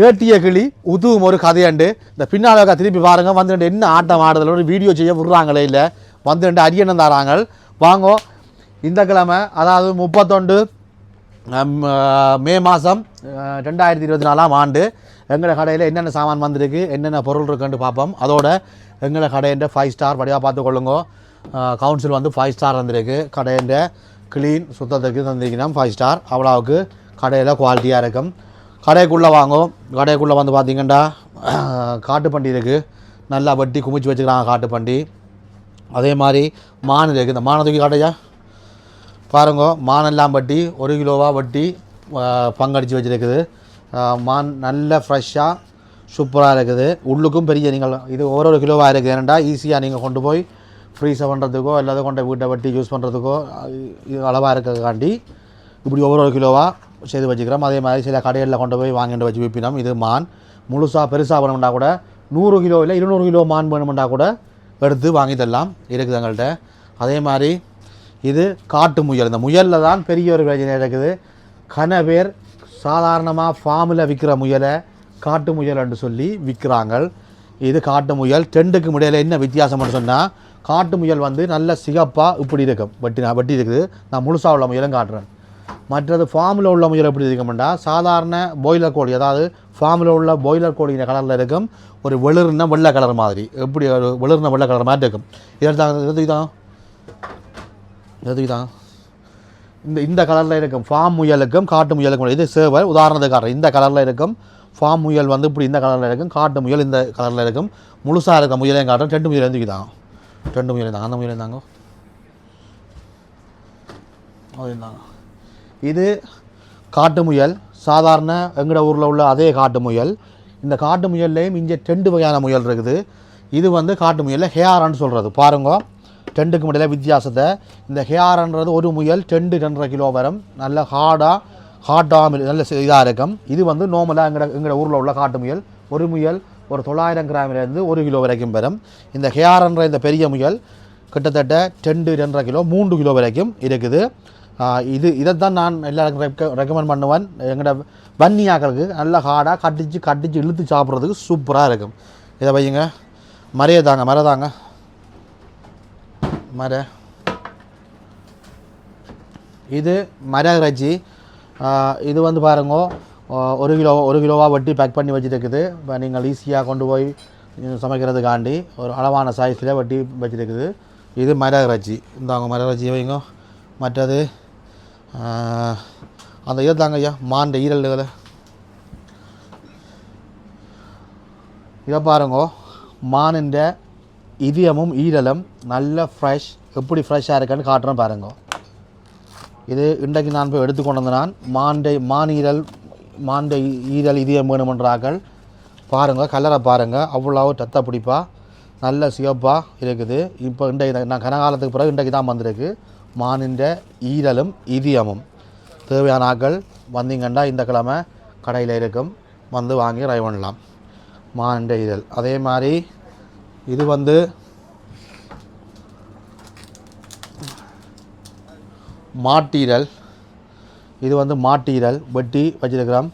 கேட்டிய கிளி உதுவும் ஒரு கதையாண்டு. இந்த பின்னால் திருப்பி பாருங்கள் வந்துட்டு என்ன ஆட்டம் ஆடுதலோட ஒரு வீடியோ செய்ய விடுறாங்களே இல்லை. வந்துட்டு அரியணம் தராங்க வாங்கோ இந்த கிழமை அதாவது முப்பத்தொண்டு மே மாதம் ரெண்டாயிரத்தி இருபத்தி நாலாம் ஆண்டு எங்களை கடையில் என்னென்ன சாமான் வந்திருக்கு என்னென்ன பொருள் இருக்குன்னு பார்ப்போம். அதோட எங்களோட கடையின் ஃபைவ் ஸ்டார் வடிவாக பார்த்து கொள்ளுங்க. கவுன்சில் வந்து ஃபைவ் ஸ்டார் வந்திருக்கு கடையின் க்ளீன் சுத்தத்துக்கு தந்திருக்கணும் ஃபைவ் ஸ்டார் அவ்வளோவுக்கு கடையில் குவாலிட்டியாக இருக்கும். கடைக்குள்ளே வாங்கும் கடைக்குள்ளே வந்து பார்த்தீங்கன்னா காட்டுப்பண்டி இருக்குது நல்லா வட்டி குமிச்சு வச்சுக்கிறாங்க காட்டுப்பண்டி. அதே மாதிரி மான் இருக்குது இந்த மானை தூக்கி காட்டையா பாருங்க மானெல்லாம் வட்டி ஒரு கிலோவாக வட்டி பங்கடித்து பங்கடிச்சு வச்சுருக்குது. மான் நல்ல ஃப்ரெஷ்ஷாக சூப்பராக இருக்குது. உள்ளுக்கும் பெரிய நீங்கள் இது ஒரு ஒரு கிலோவாக இருக்குது. ஏன்னா ஈஸியாக நீங்கள் கொண்டு போய் ஃப்ரீஸை பண்ணுறதுக்கோ இல்லாத கொண்டு வீட்டை வட்டி யூஸ் பண்ணுறதுக்கோ இது அளவாக இருக்கிறதுக்காண்டி இப்படி ஒவ்வொரு ஒரு கிலோவாக செய்து வச்சுக்கிறோம். அதே மாதிரி சில கடைகளில் கொண்டு போய் வாங்கிட்டு வச்சு விற்பினோம் இது மான். முழுசாக பெருசாக வேணும்னா கூட நூறு கிலோ இல்லை இருநூறு கிலோ மான் வேணுமெண்டா கூட எடுத்து வாங்கி தரலாம். இருக்குது எங்கள்கிட்ட அதே மாதிரி இது காட்டு முயல். இந்த முயலில் தான் பெரிய ஒரு பிரச்சனை இருக்குது. கன பேர் சாதாரணமாக ஃபார்மில் விற்கிற முயலை காட்டு முயல் என்று சொல்லி விற்கிறாங்க இது காட்டு முயல். டெண்டுக்கு முடியல என்ன வித்தியாசம்னு சொன்னால் காட்டு முயல் வந்து நல்ல சிகப்பாக இப்படி இருக்கும். வெட்டி நான் வெட்டி இருக்குது நான் முழுசாக உள்ள முயலும் காட்டுறேன். மற்றது ஃபார்மில் உள்ள முயல் எப்படி இருக்கும்டா சாதாரண பாய்லர் கோழி அதாவது ஃபார்மில் உள்ள பாய்லர் கோழியின் கலரில் இருக்கும். ஒரு வெளிர்ன வெள்ளை கலர் மாதிரி. எப்படி ஒரு வெளிர்ன வெள்ளை கலர் மாதிரி இருக்கும். இதான் இதுதான் இதுதான் இந்த இந்த கலரில் இருக்கும். ஃபார்ம் முயலுக்கும் காட்டு முயலுக்கும் இது சேவர் உதாரணத்துக்காரர் இந்த கலரில் இருக்கும். ஃபார்ம் முயல் வந்து இப்படி இந்த கலரில் இருக்கும். காட்டு முயல் இந்த கலரில் இருக்கும். முழுசாக இருக்க முயலையும் காட்டும். ரெண்டு முயல் வந்து ரெண்டு முயல் தான் அந்த முயல் இருந்தாங்க? அது இருந்தாங்க. இது காட்டு முயல். சாதாரண எங்கட ஊரில் உள்ள அதே காட்டு முயல். இந்த காட்டு முயல்லையும் இங்கே ரெண்டு வகையான முயல் இருக்குது. இது வந்து காட்டு முயலில் ஹேரான்னு சொல்கிறது பாருங்க. டெண்டுக்கு முடியல வித்தியாசத்தை. இந்த ஹேஆரன்றது ஒரு முயல் டெண்டு ரெண்டரை கிலோ வரும். நல்ல ஹார்டாக ஹார்டாக நல்ல இதாக இருக்கும். இது வந்து நார்மலாக எங்கட எங்கட ஊரில் உள்ள காட்டு முயல். ஒரு முயல் ஒரு தொள்ளாயிரம் கிராமிலேருந்து ஒரு கிலோ வரைக்கும் வரும். இந்த ஹேஆர்ன்ற இந்த பெரிய முயல் கிட்டத்தட்ட டெண்டு ரெண்டரை கிலோ மூன்று கிலோ வரைக்கும் இருக்குது. இது இதை தான் நான் எல்லாருக்கும் ரெக்க ரெக்கமெண்ட் பண்ணுவேன். எங்களோட வன்னியாக்களுக்கு நல்லா ஹார்டாக கட்டிச்சு கட்டிச்சு இழுத்து சாப்பிட்றதுக்கு சூப்பராக இருக்கும். இதை வையுங்க. மரையை தாங்க மர தாங்க. இது மர இறைச்சி. இது வந்து பாருங்க ஒரு கிலோ ஒரு கிலோவாக வெட்டி பேக் பண்ணி வச்சுருக்குது. இப்போ நீங்கள் ஈஸியாக கொண்டு போய் சமைக்கிறதுக்காண்டி ஒரு அளவான சைஸில் வெட்டி வச்சுருக்குது. இது மர இறைச்சி. இந்தாங்க மர இறைச்சி வைங்க மற்றது அந்த இதை தாங்க ஐயா மாண்ட ஈரல்களை இதை பாருங்க மானின்ற இதயமும் ஈரலும் நல்ல ஃப்ரெஷ் எப்படி ஃப்ரெஷ்ஷாக இருக்குன்னு காட்டுறேன் பாருங்க. இது இன்றைக்கு நான் போய் எடுத்துக்கொண்டு வந்த நான் மாண்டை மானீரல் மாண்டை ஈரல் இதயம் வேணுமென்றார்கள். பாருங்கள் கலரை பாருங்கள் அவ்வளோ ரத்த பிடிப்பா. நல்ல சிவப்பாக இருக்குது. இப்போ இன்றைக்கு நான் கனகாலத்துக்கு பிறகு இன்றைக்கு தான் வந்திருக்கு. மானின்ற ஈரலும் இதயமும் தேவையான ஆட்கள் வந்தீங்கன்னா இந்த கிழமை கடையில் இருக்கும். வந்து வாங்கி ரை பண்ணலாம். மானின்ற ஈரல். அதே மாதிரி இது வந்து மாட்டீரல். இது வந்து மாட்டீரல். வெட்டி வச்சிருக்கிறோம்.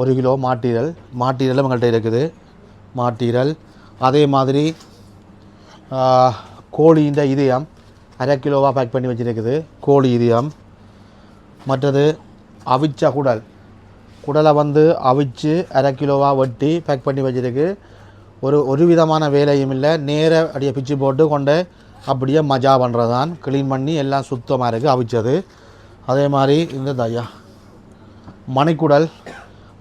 ஒரு கிலோ மாட்டீரல். மாட்டீரலும் எங்கள்கிட்ட இருக்குது. மாட்டீரல். அதே மாதிரி கோழியின் இதயம். அரை கிலோவாக பேக் பண்ணி வச்சுருக்குது. கோழி இதயம் மற்றது அவிச்ச குடல். குடலை வந்து அவிச்சு அரை கிலோவாக வெட்டி பேக் பண்ணி வச்சுருக்கு. ஒரு ஒரு விதமான வேலையும் இல்லை. நேர அப்படியே பிச்சு போட்டு கொண்டு அப்படியே மஜா பண்ணுறது தான் க்ளீன் பண்ணி எல்லாம் சுத்தமாக இருக்குது அவிச்சது. அதே மாதிரி இந்த தயா மணிக்குடல்.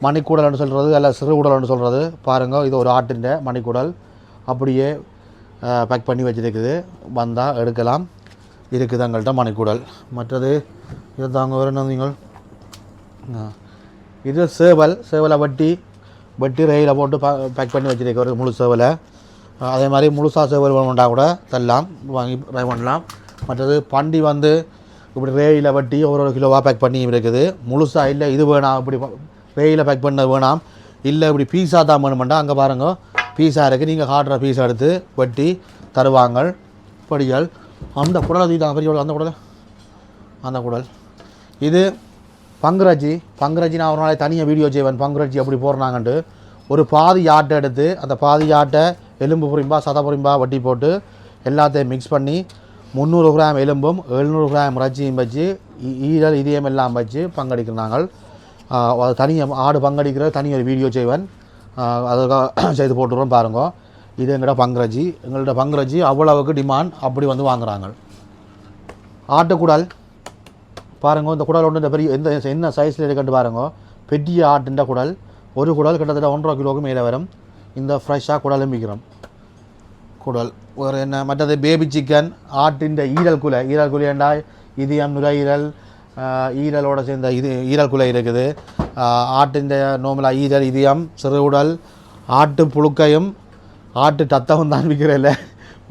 மணிக்குடல்னு சொல்கிறது அல்ல சிறுகுடல்னு சொல்கிறது பாருங்கள் இது ஒரு ஆட்டின் மணிக்குடல். அப்படியே பேக் பண்ணி வச்சிருக்குது. வந்தால் எடுக்கலாம். இருக்குது எங்கள்கிட்ட மணிக்கூடல். மற்றது இது தாங்க வேறு என்ன நீங்கள்? இது சேவல் சேவலை வட்டி வட்டி ரயிலில் போட்டு பேக் பண்ணி வச்சிருக்க ஒரு முழு சேவலை. அதே மாதிரி முழுசாக சேவல் வேணுண்டா கூட தரலாம் வாங்கி ட்ரை பண்ணலாம். மற்றது பண்டி வந்து இப்படி ரேயில் வட்டி ஒரு ஒரு கிலோவாக பேக் பண்ணி இருக்குது. முழுசாக இல்லை இது வேணாம் இப்படி ரேயில் பேக் பண்ண வேணாம். இல்லை இப்படி பீஸா தான் வேணுமெண்டா அங்கே பாருங்க. பீஸா இருக்குது நீங்கள் காட்டுற பீஸா எடுத்து வட்டி தருவாங்க படிகள். அந்த குடலை தூக்கிட்டாங்க பெரிய அந்த குடல்? அந்த குடல். இது பங்குராஜி. பங்குராஜி நான் ஒரு நாளைக்கு தனியாக வீடியோ செய்வேன். பங்குராஜி எப்படி போடுறாங்கன்ட்டு. ஒரு பாதி ஆட்டை எடுத்து அந்த பாதி ஆட்டை எலும்பு புரிம்பா சத புரிம்பா வட்டி போட்டு எல்லாத்தையும் மிக்ஸ் பண்ணி முந்நூறு கிராம் எலும்பும் எழுநூறு கிராம் இறைச்சியும் வச்சு ஈரல் இதயம் எல்லாம் வச்சு பங்கடிக்கிறாங்க அது தனியாக ஆடு பங்கடிக்கிற தனி ஒரு வீடியோ செய்வேன். அதுக்காக செய்து போட்டுருவோம் பாருங்க. இது எங்களோட பங்கரஜி. எங்களோட பங்கரஜி அவ்வளவுக்கு டிமாண்ட் அப்படி வந்து வாங்குகிறாங்க ஆட்டுக்குடால் பாருங்க இந்த குடல் ஒன்று இந்த பெரிய எந்த என்ன சைஸில் இருக்குன்னு பாருங்க. பெரிய ஆட்டுன்ற குடல். ஒரு குடல் கிட்டத்தட்ட ஒன்றரை கிலோவுக்கு மேலே வரும். இந்த ஃப்ரெஷ்ஷாக குடலும் விற்கிறோம் குடல். வேறு என்ன? மற்றது பேபி சிக்கன் ஆட்டின் ஈரல் குலை. ஈரல் குலையண்டா இதயம் நுரையீரல் ஈரலோடு சேர்ந்த இது ஈரல் குலை இருக்குது. ஆட்டின் நோமலாக ஈரல் இதயம் சிறுகுடல் ஆட்டு புழுக்கையும் ஆட்டு தத்தமும் தான் விற்கிறதில்ல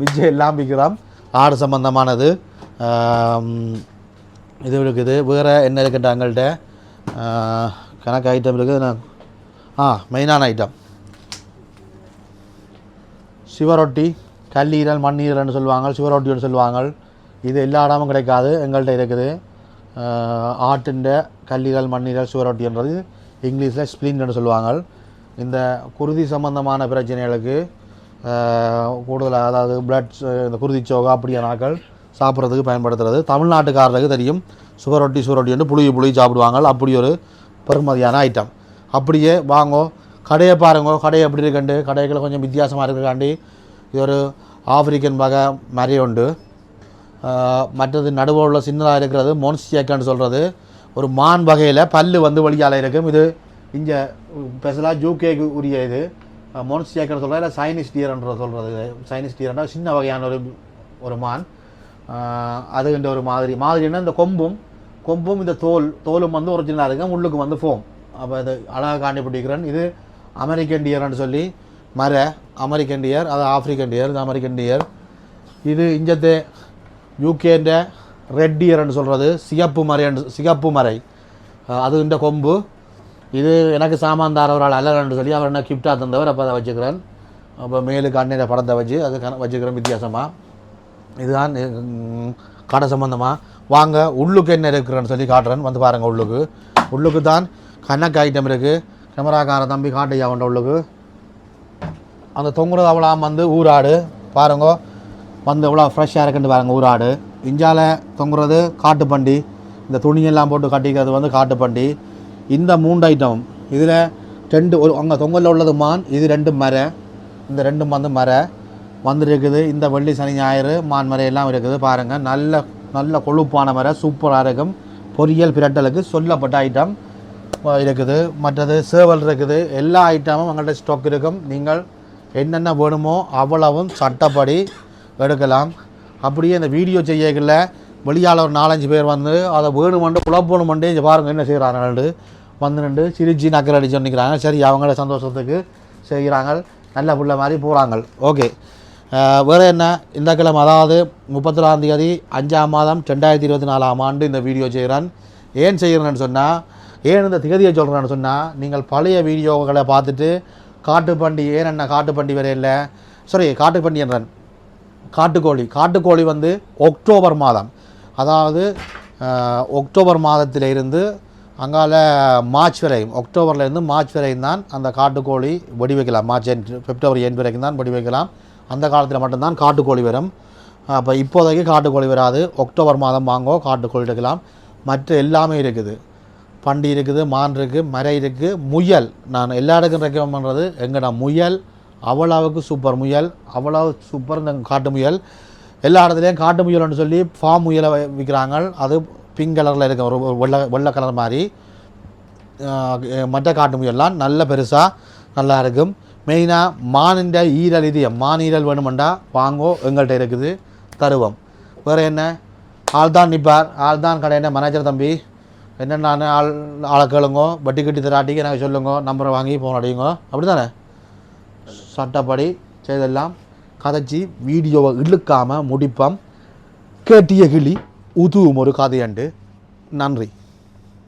மிச்சம் எல்லாம் விற்கிறான் ஆடு சம்பந்தமானது. இது இருக்குது. வேறு என்ன இருக்குன்ற எங்கள்கிட்ட? கணக்கு ஐட்டம் இருக்குது. நான் ஆ மெயினான ஐட்டம் சிவரொட்டி கல்லீரல் மண்ணீரல்னு சொல்லுவாங்க. சிவரொட்டின்னு சொல்லுவாங்க. இது எல்லா இடமும் கிடைக்காது. எங்கள்கிட்ட இருக்குது. ஆட்டுண்ட கல்லீரல் மண்ணீரல் சிவரொட்டின்றது இங்கிலீஷில் ஸ்ப்ளின்னு சொல்லுவாங்க. இந்த குருதி சம்பந்தமான பிரச்சனைகளுக்கு கூடுதலாக அதாவது பிளட் இந்த குருதிச்சோகா அப்படியான ஆட்கள் சாப்பிட்றதுக்கு பயன்படுத்துறது. தமிழ்நாட்டுக்காரருக்கு தெரியும் சுவரொட்டி சுவரொட்டி வந்து புளிய புளி சாப்பிடுவாங்க. அப்படி ஒரு பெருமதியான ஐட்டம் அப்படியே வாங்கோ கடையை பாருங்க கடை எப்படி இருக்குண்டு கடைகள் கொஞ்சம் வித்தியாசமாக இருக்கிறாண்டி இது ஒரு ஆப்பிரிக்கன் வகை மாதிரி உண்டு. மற்றது நடுவில் உள்ள சின்னதாக இருக்கிறது மோன்ஸ்டியக்கன்னு சொல்கிறது ஒரு மான் வகையில் பல் வந்து வழியால் இருக்கும். இது இங்கே ஸ்பெஷலாக ஜூகேக்கு உரிய இது. மோன்ஸ்டியக்கன்னு சொல்கிறது இல்லை சைனீஸ் டியர்ன்ற சொல்கிறது சைனீஸ் டியர்னா சின்ன வகையான ஒரு ஒரு மான். அதுகின்ற அதுன்ற ஒரு மாதிரி. மாதிரின்னா இந்த கொம்பும் கொம்பும் இந்த தோல் தோலும் வந்து ஒரிஜினலாக இருக்கும் உள்ளுக்கு வந்து ஃபோம் அப்போ இது அழகாக காண்டிப்பிடிக்கிறேன் இது அமெரிக்கன் டியர்னு சொல்லி மர அமெரிக்கன் டியர் அது ஆப்பிரிக்கன் டியர் இது அமெரிக்கன் டியர் இது இஞ்சத்து யூகேன்ற ரெட் டியர்னு சொல்கிறது சிகப்பு மரைன்னு சிகப்பு மறை அதுகின்ற அது இந்த கொம்பு. இது எனக்கு சாமான் தாரவரால் ஒரு அல்லன்னு சொல்லி அவர் என்ன கிஃப்டாக தந்தவர் அப்போ அதை வச்சுக்கிறேன். அப்போ மேலுக்கு அண்ணன் படத்தை வச்சு அது கண வச்சுக்கிறேன் வித்தியாசமாக இதுதான் கடை சம்மந்தமாக வாங்க உள்ளுக்கு என்ன இருக்கிறேன்னு சொல்லி காட்டுறேன். வந்து பாருங்கள் உள்ளுக்கு. உள்ளுக்கு தான் கணக்கு ஐட்டம் இருக்குது கேமராக்கார தம்பி காட்டையா உண்ட உள்ளுக்கு. அந்த தொங்குறது அவ்வளோ வந்து ஊராடு. பாருங்க வந்து எவ்வளோ ஃப்ரெஷ்ஷாக இருக்குன்னு பாருங்கள் ஊராடு. இஞ்சால தொங்குறது காட்டுப்பண்டி. இந்த துணியெல்லாம் போட்டு கட்டிக்கிறது வந்து காட்டுப்பண்டி. இந்த மூன்று ஐட்டம் இதில் ரெண்டு ஒரு அங்கே தொங்கலில் உள்ளது மான் இது ரெண்டு மரை இந்த ரெண்டும் வந்து மரை வந்துருக்குது. இந்த வெள்ளி சனி ஞாயிறு மான் மரை எல்லாம் இருக்குது. பாருங்கள் நல்ல நல்ல கொழுப்பான மரை சூப்பராக இருக்கும். பொரியல் பிரட்டலுக்கு சொல்லப்பட்ட ஐட்டம் இருக்குது. மற்றது சேவல் இருக்குது. எல்லா ஐட்டமும் எங்கள்கிட்ட ஸ்டாக் இருக்கும். நீங்கள் என்னென்ன வேணுமோ அவ்வளவும் சட்டப்படி எடுக்கலாம். அப்படியே இந்த வீடியோ செய்யக்குள்ள வெளியால் ஒரு நாலஞ்சு பேர் வந்து அதை வேணுமெண்டு குழப்பணுமெண்டே பாருங்கள் என்ன செய்கிறாங்கன்னு வந்து நின்று சிரிச்சு நக்கல் அடிச்சு சரி அவங்கள சந்தோஷத்துக்கு செய்கிறாங்க. நல்ல புள்ள மாதிரி போகிறாங்க ஓகே. வேறு என்ன? இந்த கிழமை அதாவது முப்பத்தொராம் தேதி அஞ்சாம் மாதம் ரெண்டாயிரத்தி இருபத்தி நாலாம் ஆண்டு இந்த வீடியோ செய்கிறேன் ஏன் செய்கிறேன்னு சொன்னால் ஏன் இந்த திகதியை சொல்கிறேன்னு சொன்னால் நீங்கள் பழைய வீடியோக்களை பார்த்துட்டு காட்டுப்பண்டி ஏன் என்ன காட்டுப்பண்டி வரையில் சாரி காட்டுப்பண்டி என்றன் காட்டுக்கோழி. காட்டுக்கோழி வந்து அக்டோபர் மாதம். அதாவது ஒக்டோபர் அக்டோபர் அங்கால மார்ச் வரையும் அக்டோபர்லேருந்து மார்ச் வரையும் தான் அந்த காட்டுக்கோழி வெடி வைக்கலாம் மார்ச் எண்ட் பிப்ரவரி எண்ட் வரைக்கும் தான் வெடி வைக்கலாம் அந்த காலத்தில் மட்டும்தான் காட்டுக்கோழி வரும். அப்போ இப்போதைக்கு காட்டுக்கோழி வராது. அக்டோபர் மாதம் வாங்கோ காட்டுக்கோழி எடுக்கலாம். மற்ற எல்லாமே இருக்குது. பண்டி இருக்குது மான் இருக்குது மரை இருக்குது முயல். நான் எல்லா இடக்கும் ரெக்கமெண்ட் பண்ணுறது எங்கடா? முயல். அவ்வளவுக்கு சூப்பர் முயல். அவ்வளவு சூப்பர் இந்த காட்டு முயல். எல்லா இடத்துலையும் காட்டு முயல்னு சொல்லி ஃபார்ம் முயலை விற்கிறாங்க அது பிங்க் கலரில் இருக்க ஒரு வெள்ளை வெள்ளை கலர் மாதிரி. மற்ற காட்டு முயல்லாம் நல்ல பெருசாக நல்லா இருக்கும். மெயினாக மானின்ற ஈரல் இது மான் ஈரல் வேணுமெண்டா வாங்கோ எங்கள்கிட்ட இருக்குது தருவோம். வேறு என்ன? ஆள் தான் நிற்பார் ஆள் தான் கடையின மேனேஜர் தம்பி. என்னென்ன ஆள் ஆளை கேளுங்கோ வட்டி கட்டி தராட்டிக்கு எனக்கு சொல்லுங்க நம்பரை வாங்கி ஃபோன் அடியுங்க அப்படி தானே சட்டப்படி செய்தெல்லாம் கதைச்சி வீடியோவை இழுக்காமல் முடிப்போம். கேட்டிய கிளி. உதுவும் ஒரு கதையண்டு. நன்றி.